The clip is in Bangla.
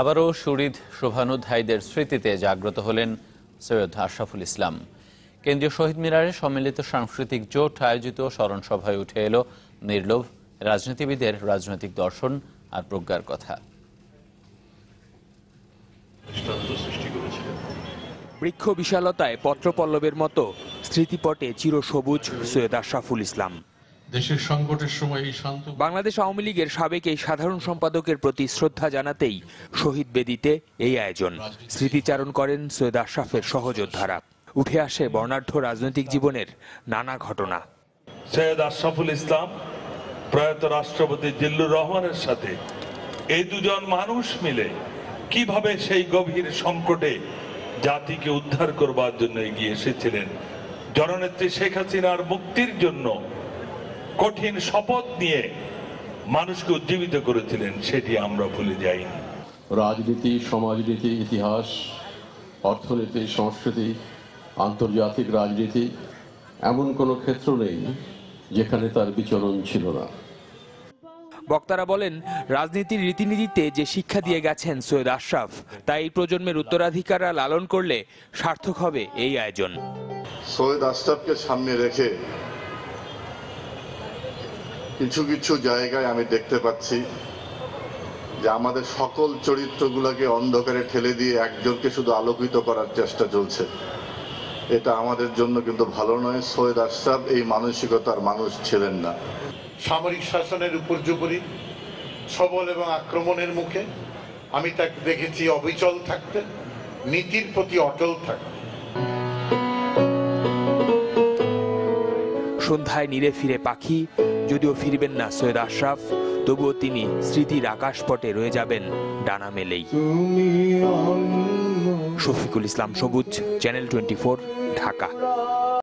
আবারও শরীদ শোভানুধ্যায়ীদের স্মৃতিতে জাগ্রত হলেন সৈয়দ আশরাফুল ইসলাম। কেন্দ্রীয় শহীদ মিনারে সম্মিলিত সাংস্কৃতিক জোট আয়োজিত স্মরণ সভায় উঠে এলো নির্লোভ রাজনীতিবিদের রাজনৈতিক দর্শন আর প্রজ্ঞার কথা। বৃক্ষ বিশালতায় পত্রপল্লবের মতো স্মৃতিপটে চিরসবুজ সৈয়দ আশরাফুল ইসলাম। দেশের সংকটের সময় এই শান্ত বাংলাদেশ আওয়ামী লীগের সাবেক এই সাধারণ সম্পাদকের প্রতি শ্রদ্ধা জানাতেই শহীদ বেদিতে এই আয়োজন। স্মৃতিচারণ করেন সৈয়দ আশরাফের সহযোদ্ধারা। উঠে আসে বর্ণাঢ্য রাজনৈতিক জীবনের নানা ঘটনা। সৈয়দ আশরাফুল ইসলাম প্রয়াত রাষ্ট্রপতি জিল্লুর রহমানের সাথে এই দুজন মানুষ মিলে কীভাবে সেই গভীর সংকটে জাতিকে উদ্ধার করবার জন্য এগিয়ে এসেছিলেন? জননেত্রী শেখ হাসিনার মুক্তির জন্য কঠিন শপথ নিয়ে মানুষকে উজ্জীবিত করেছিলেন সেটি আমরা ভুলে যাইনি। রাজনীতি সমাজনীতি ইতিহাস অর্থনীতি সংস্কৃতি আন্তর্জাতিক রাজনীতি এমন কোনো ক্ষেত্র নেই যেখানে তার বিচরণ ছিল না। বক্তারা বলেন রাজনীতির রীতিনীতিতে যে শিক্ষা দিয়ে গেছেন সৈয়দ আশরাফ তা এই প্রজন্মের উত্তরাধিকাররা লালন করলে সার্থক হবে এই আয়োজন। সৈয়দ আশরাফকে সামনে রেখে কিছু কিছু জায়গায় আমি দেখতে পাচ্ছি যে আমাদের সকল চরিত্রগুলোকে অন্ধকারে ঠেলে দিয়ে একজনকে শুধু আলোকিত করার চেষ্টা চলছে। এটা আমাদের জন্য কিন্তু ভালো নয়। সৈয়দ আশরাফ এই মানসিকতার মানুষ ছিলেন না। সামরিক শাসনের উপর্যুপরি সবল এবং আক্রমণের মুখে আমি তাকে দেখেছি অবিচল থাকতে নীতির প্রতি অটল থাকতে। সন্ধ্যায় নিরে ফিরে পাখি যদিও ফিরবেন না সৈয়দ আশরাফ তবুও তিনি স্মৃতির আকাশপটে রয়ে যাবেন ডানা মেলেই। শফিকুল ইসলাম সবুজ চ্যানেল টোয়েন্টি ঢাকা।